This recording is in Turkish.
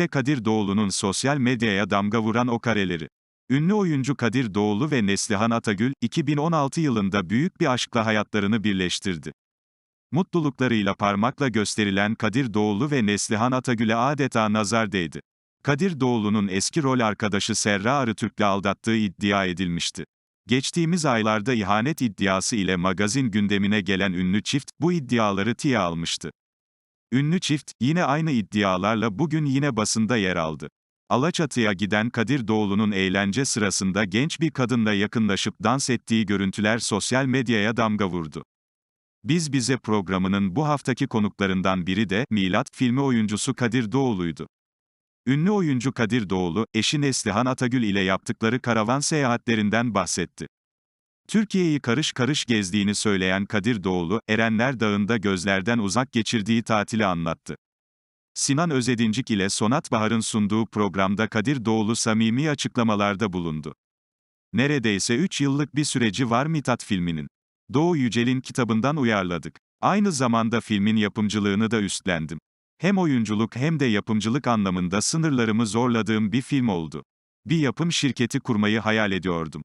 İşte Kadir Doğulu'nun sosyal medyaya damga vuran o kareleri. Ünlü oyuncu Kadir Doğulu ve Neslihan Atagül, 2016 yılında büyük bir aşkla hayatlarını birleştirdi. Mutluluklarıyla parmakla gösterilen Kadir Doğulu ve Neslihan Atagül'e adeta nazar değdi. Kadir Doğulu'nun eski rol arkadaşı Serra Arıtürk'le aldattığı iddia edilmişti. Geçtiğimiz aylarda ihanet iddiası ile magazin gündemine gelen ünlü çift, bu iddiaları tiye almıştı. Ünlü çift, yine aynı iddialarla bugün yine basında yer aldı. Alaçatı'ya giden Kadir Doğulu'nun eğlence sırasında genç bir kadınla yakınlaşıp dans ettiği görüntüler sosyal medyaya damga vurdu. Biz Bize programının bu haftaki konuklarından biri de, Milat, filmi oyuncusu Kadir Doğulu'ydu. Ünlü oyuncu Kadir Doğulu, eşi Neslihan Atagül ile yaptıkları karavan seyahatlerinden bahsetti. Türkiye'yi karış karış gezdiğini söyleyen Kadir Doğulu, Erenler Dağı'nda gözlerden uzak geçirdiği tatili anlattı. Sinan Özedincik ile Sonat Bahar'ın sunduğu programda Kadir Doğulu samimi açıklamalarda bulundu. Neredeyse 3 yıllık bir süreci var Mithat filminin. Doğu Yücel'in kitabından uyarladık. Aynı zamanda filmin yapımcılığını da üstlendim. Hem oyunculuk hem de yapımcılık anlamında sınırlarımı zorladığım bir film oldu. Bir yapım şirketi kurmayı hayal ediyordum.